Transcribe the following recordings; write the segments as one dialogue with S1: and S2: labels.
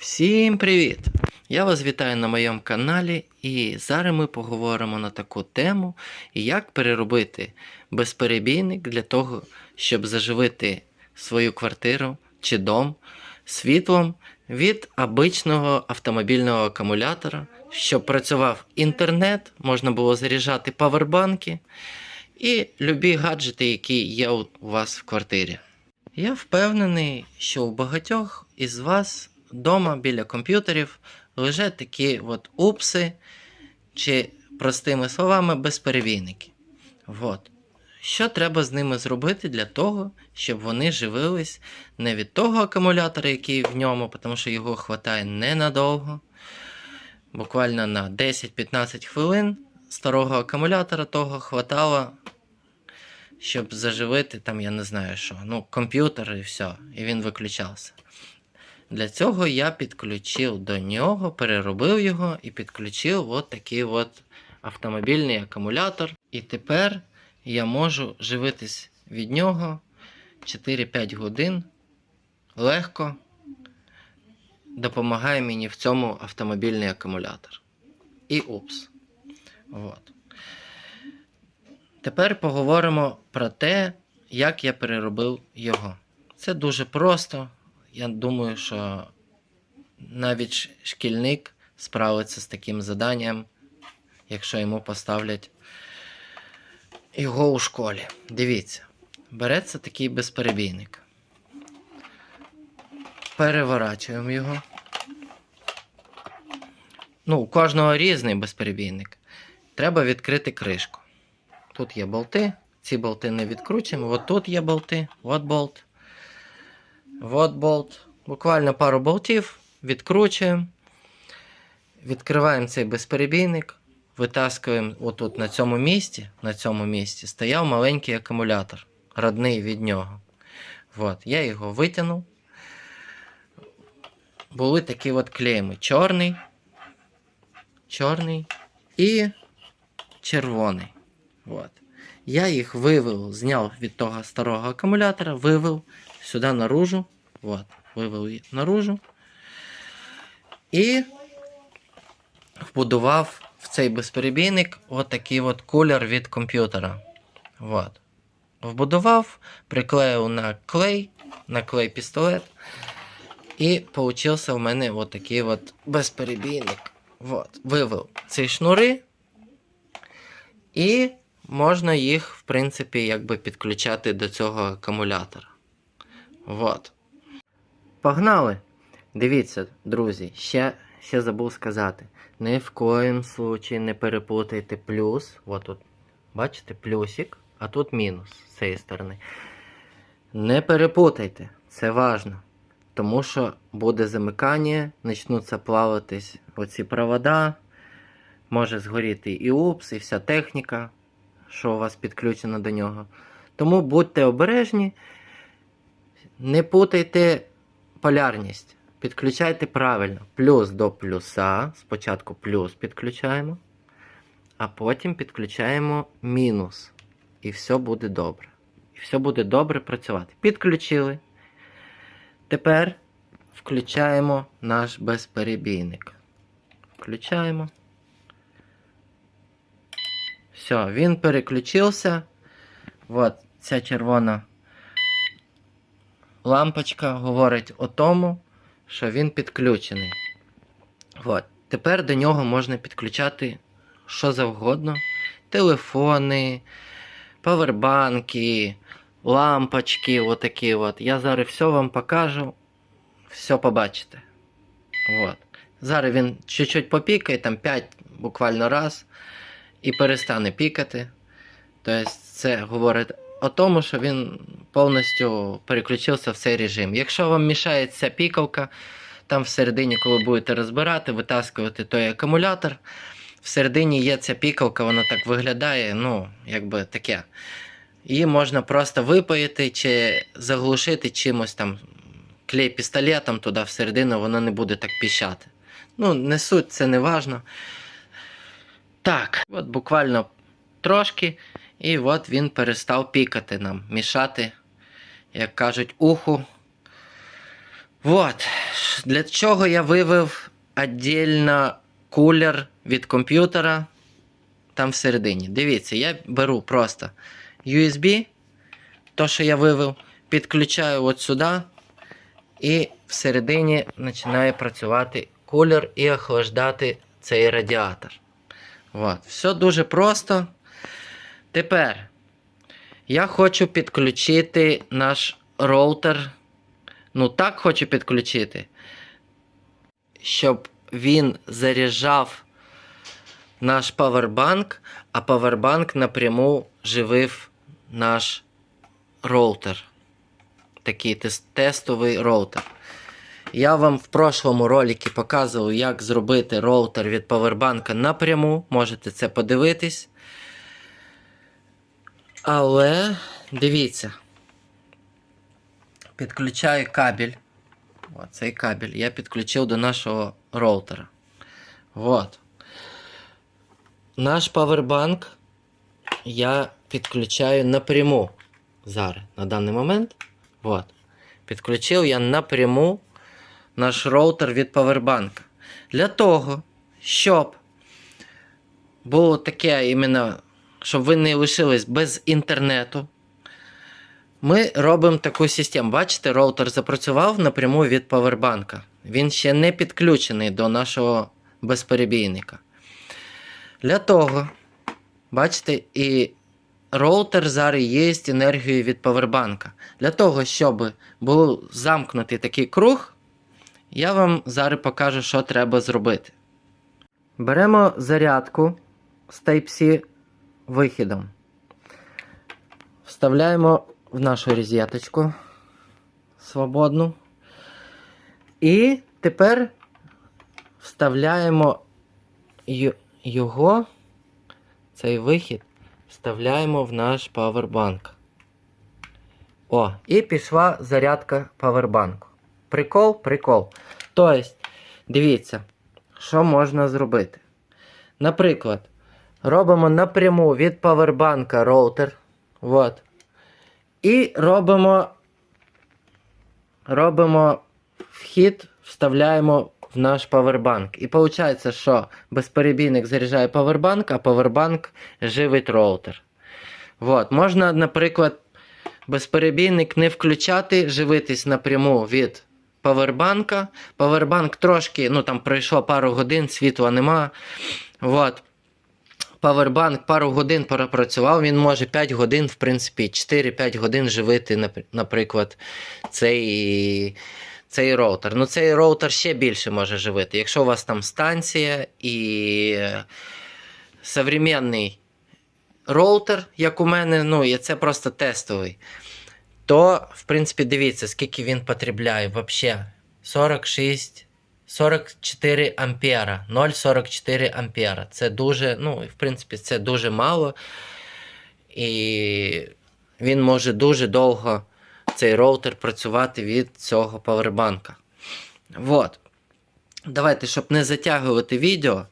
S1: Всім привіт! Я вас вітаю на моєму каналі, і зараз ми поговоримо на таку тему, як переробити безперебійник для того, щоб заживити свою квартиру чи дом світлом від обичного автомобільного акумулятора, щоб працював інтернет, можна було заряджати павербанки і любі гаджети, які є у вас в квартирі. Я впевнений, що у багатьох із вас вдома біля комп'ютерів лежать такі от упси, чи, простими словами, безперебійники. От. Що треба з ними зробити для того, щоб вони живились не від того акумулятора, який в ньому, тому що його вистачає ненадовго, буквально на 10-15 хвилин старого акумулятора того хватало, щоб заживити там, я не знаю що, ну, комп'ютер і все, і він виключався. Для цього я підключив до нього, переробив його і підключив от такий от автомобільний акумулятор. І тепер я можу живитись від нього 4-5 годин легко. Допомагає мені в цьому автомобільний акумулятор. І упс. От. Тепер поговоримо про те, як я переробив його. Це дуже просто. Я думаю, що навіть шкільник справиться з таким заданням, якщо йому поставлять його у школі. Дивіться, береться такий безперебійник. Переворачуємо його. Ну, у кожного різний безперебійник. Треба відкрити кришку. Тут є болти, ці болти не відкручуємо. От тут є болти, от болт. От болт. Буквально пару болтів відкручуємо. Відкриваємо цей безперебійник, витаскуємо отут на цьому місці. На цьому місці стояв маленький акумулятор, родний від нього. От, я його витягнув. Були такі от клейми: чорний, чорний і червоний. От. Я їх вивел, зняв від того старого акумулятора, вивел сюди наружу. От, вивел її наружу. І вбудував в цей безперебійник отакий от кулер від комп'ютера. От. Вбудував, приклеїв на клей, на клей пістолет. І получився в мене отакий от безперебійник. От. Вивел ці шнури. І можна їх, в принципі, якби підключати до цього акумулятора. Вот. Погнали! Дивіться, друзі, ще, ще забув сказати. Ні в коїм случаї не перепутайте плюс. От тут, бачите, плюсик, а тут мінус з цієї сторони. Не перепутайте, це важно. Тому що буде замикання, почнуться плаватись оці провода, може згоріти і упс, і вся техніка, що у вас підключена до нього. Тому будьте обережні, не путайте полярність. Підключайте правильно. Плюс до плюса. Спочатку плюс підключаємо, а потім підключаємо мінус. І все буде добре. І все буде добре працювати. Підключили. Тепер включаємо наш безперебійник. Включаємо. Все, він переключився. От ця червона лампочка говорить о тому, що він підключений. От. Тепер до нього можна підключати що завгодно: телефони, павербанки, лампочки. Отакі от. Я зараз все вам покажу, все побачите. От. Зараз він чуть-чуть попікає, там 5 буквально раз, і перестане пікати. Тобто це говорить о тому, що він повністю переключився в цей режим. Якщо вам мішає ця пікавка, там всередині, коли будете розбирати, витаскувати той акумулятор, всередині є ця пікавка, вона так виглядає, ну, якби таке. Її можна просто випаяти чи заглушити чимось там, клей пістолетом туди всередину, воно не буде так піщати. Ну, не суть, це не важно. Так, от буквально трошки. І от він перестав пікати нам, мішати, як кажуть, уху. Вот. Для чого я вивів віддільно кулер від комп'ютера там всередині. Дивіться, я беру просто USB, то, що я вивів, підключаю от сюди, і всередині починає працювати кулер і охлаждати цей радіатор. От. Все дуже просто. Тепер я хочу підключити наш роутер. Ну, так хочу підключити, щоб він заряджав наш павербанк, а павербанк напряму живив наш роутер. Такий тес- тестовий роутер. Я вам в прошлому роликі показував, як зробити роутер від павербанка напряму. Можете це подивитись. Але дивіться. Підключаю кабель. Оцей кабель я підключив до нашого роутера. Вот. Наш павербанк я підключаю напряму. Зараз, на даний момент. Вот. Підключив я напряму наш роутер від павербанка. Для того, щоб було таке іменно, щоб ви не лишились без інтернету. Ми робимо таку систему. Бачите, роутер запрацював напряму від павербанка. Він ще не підключений до нашого безперебійника. Для того, бачите, і роутер зараз є енергією від павербанка. Для того, щоб був замкнутий такий круг, я вам зараз покажу, що треба зробити. Беремо зарядку з Type-C вихідом. Вставляємо в нашу розеточку свободну. І тепер вставляємо його, цей вихід, вставляємо в наш павербанк. О, і пішла зарядка павербанку. Прикол, прикол. Тобто, дивіться, що можна зробити. Наприклад, робимо напряму від павербанка роутер. Вот. І робимо, робимо вхід, вставляємо в наш павербанк. І виходить, що безперебійник заряджає павербанк, а павербанк живить роутер. Вот. Можна, наприклад, безперебійник не включати, живитись напряму від павербанка. Павербанк трошки, ну там пройшло пару годин, світла нема. Вот. Павербанк пару годин пропрацював, він може 5 годин, в принципі, 4-5 годин живити, наприклад, цей, цей роутер. Ну, цей роутер ще більше може живити. Якщо у вас там станція і современний роутер, як у мене, ну, це просто тестовий, то, в принципі, дивіться, скільки він потребляє взагалі. 46 44 ампера. 0,44 ампера. Це дуже, ну, в принципі, це дуже мало. І він може дуже довго цей роутер працювати від цього павербанка. Вот. Давайте, щоб не затягувати відео,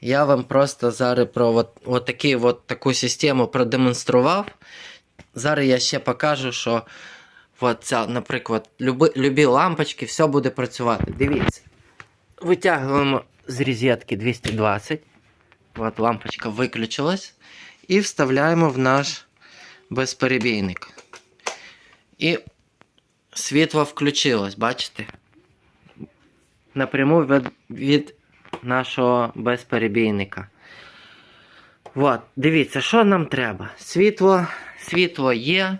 S1: я вам просто зараз про от, от, такі, от таку систему продемонстрував. Зараз я ще покажу, що от ця, наприклад, люби, любі лампочки, все буде працювати. Дивіться. Витягуємо з розетки 220. От лампочка виключилась. І вставляємо в наш безперебійник. І світло включилось, бачите? Напряму від, від нашого безперебійника. От, дивіться, що нам треба. Світло, світло є.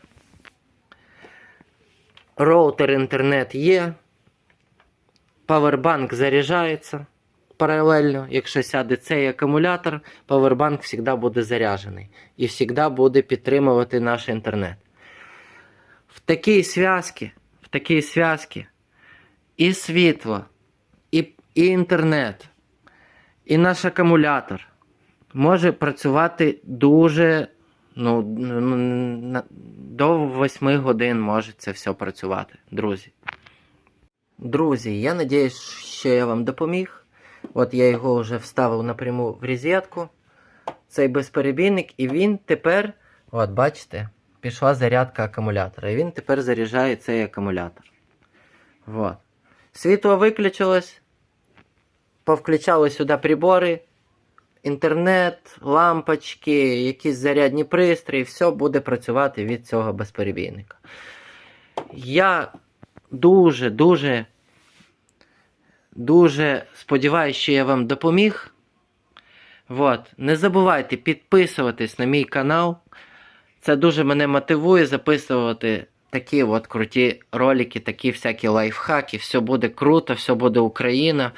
S1: Роутер інтернет є. Павербанк заряджається паралельно. Якщо сяде цей акумулятор, павербанк завжди буде заряджений і завжди буде підтримувати наш інтернет. В такій зв'язці, в такій зв'язці і світло, і, і інтернет, і наш акумулятор може працювати дуже. Ну, до 8 годин може це все працювати, друзі. Друзі, я надіюсь, що я вам допоміг. От я його вже вставив напряму в розетку. Цей безперебійник, і він тепер, от бачите, пішла зарядка акумулятора. І він тепер заряджає цей акумулятор. От. Світло виключилось, повключали сюди прибори, інтернет, лампочки, якісь зарядні пристрої, все буде працювати від цього безперебійника. Я дуже, дуже, сподіваюся, що я вам допоміг. Вот. Не забувайте підписуватись на мій канал. Це дуже мене мотивує записувати такі от круті ролики, такі всякі лайфхаки. Все буде круто, все буде Україна.